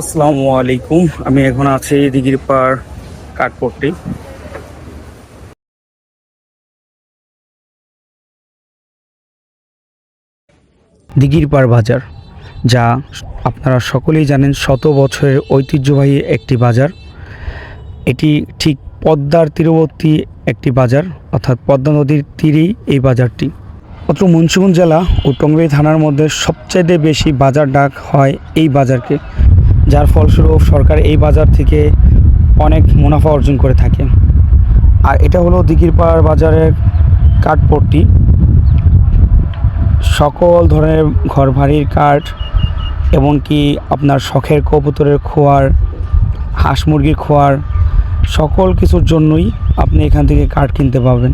আসসালামু আলাইকুম। আমি এখন আছি দিঘির পাড় কাঠপট্টি। দিঘির পাড় বাজার, যা আপনারা সকলেই জানেন শত বছরের ঐতিহ্যবাহী একটি বাজার। এটি ঠিক পদ্মার তীরবর্তী একটি বাজার, অর্থাৎ পদ্মা নদীর তীরেই এই বাজারটি। অত্র মুন্সিগঞ্জ জেলা ও টঙ্গী থানার মধ্যে সবচাইতে বেশি বাজার ডাক হয় এই বাজারকে। যার ফলস্বরূপ সরকার এই বাজার থেকে অনেক মুনাফা অর্জন করে থাকে। আর এটা হলো দিঘিরপাড় বাজারের কাঠপট্টি। সকল ধরনের ঘর ভাড়ির কাঠ এমনকি আপনার শখের কবুতরের খোয়ার, হাঁস মুরগির খোয়ার, সকল কিছুর জন্যই আপনি এখান থেকে কাঠ কিনতে পাবেন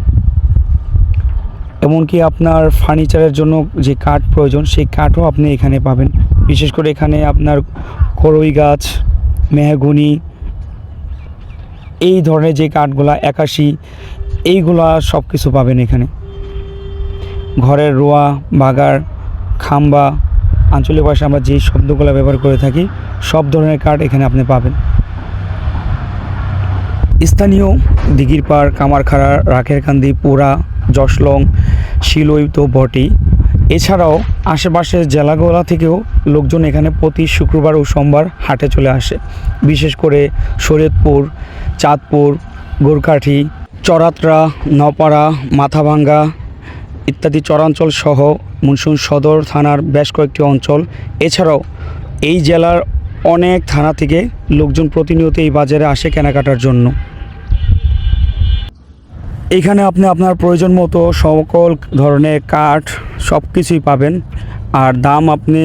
এমনকি আপনার ফার্নিচারের জন্য যে কাঠ প্রয়োজন, সেই কাঠও আপনি এখানে পাবেন। বিশেষ করে এখানে আপনার করই গাছ, মেহগুনি, এই ধরনের যে কাঠগুলা, একাশি, এইগুলা সব কিছু পাবেন এখানে। ঘরের রোয়া, বাগার, খাম্বা, আঞ্চলিক ভাষায় আমরা যেই শব্দগুলো ব্যবহার করে থাকি, সব ধরনের কাঠ এখানে আপনি পাবেন। স্থানীয় দিঘির পাড় কামারখাড়া, রাখেরকান্দি, পোড়া জশলং শিলই তো বটেই। এছাড়াও আশেপাশের জেলাগুলা থেকেও লোকজন এখানে প্রতি শুক্রবার ও সোমবার হাটে চলে আসে। বিশেষ করে শরীয়তপুর, চাঁদপুর, গোরকাঠি, চরাতরা নপাড়া মাথাভাঙ্গা ইত্যাদি চরাঞ্চল সহ মুন্সুন সদর থানার বেশ কয়েকটি অঞ্চল। এছাড়াও এই জেলার অনেক থানা থেকে লোকজন প্রতিনিয়ত এই বাজারে আসে কেনাকাটার জন্য। এইখানে আপনি আপনার প্রয়োজন মতো সকল ধরনের কাঠ সব কিছুই পাবেন। আর দাম আপনি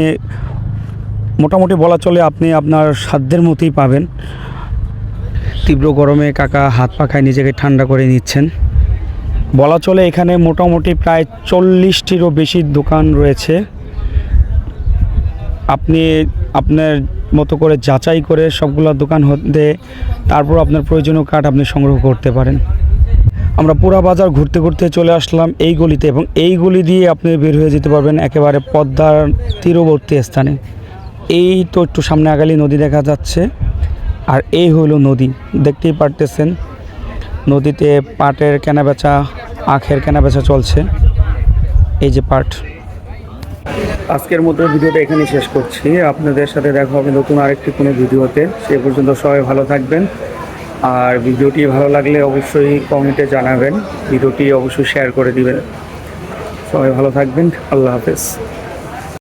মোটামুটি বলা চলে আপনি আপনার সাধ্যের মতোই পাবেন। তীব্র গরমে কাকা হাত পাখায় নিজেকে ঠান্ডা করে নিচ্ছেন। বলা চলে এখানে মোটামুটি প্রায় চল্লিশটিরও বেশি দোকান রয়েছে। আপনি আপনার মতো করে যাচাই করে সবগুলো দোকান হতে, তারপর আপনার প্রয়োজনীয় কাঠ আপনি সংগ্রহ করতে পারেন। আমরা পুরা বাজার ঘুরতে ঘুরতে চলে আসলাম এই গলিতে এবং এই গলি দিয়ে আপনি বের হয়ে যেতে পারবেন একেবারে পদ্মার তীরবর্তী স্থানে। এই তো একটু সামনে আগালি নদী দেখা যাচ্ছে আর এই হলো নদী। দেখতেই পারতেছেন নদীতে পাটের কেনাবেচা, আখের কেনাবেচা চলছে। এই যে পাট। আজকের মতো ভিডিওটা এখানে শেষ করছি। আপনাদের সাথে দেখা হবে নতুন আরেকটি কোনো ভিডিওতে। সে পর্যন্ত সবাই ভালো থাকবেন। আর ভিডিওটি ভালো লাগলে অবশ্যই কমেন্টে জানাবেন। ভিডিওটি অবশ্যই শেয়ার করে দিবেন। সবাই ভালো থাকবেন। আল্লাহ হাফেজ।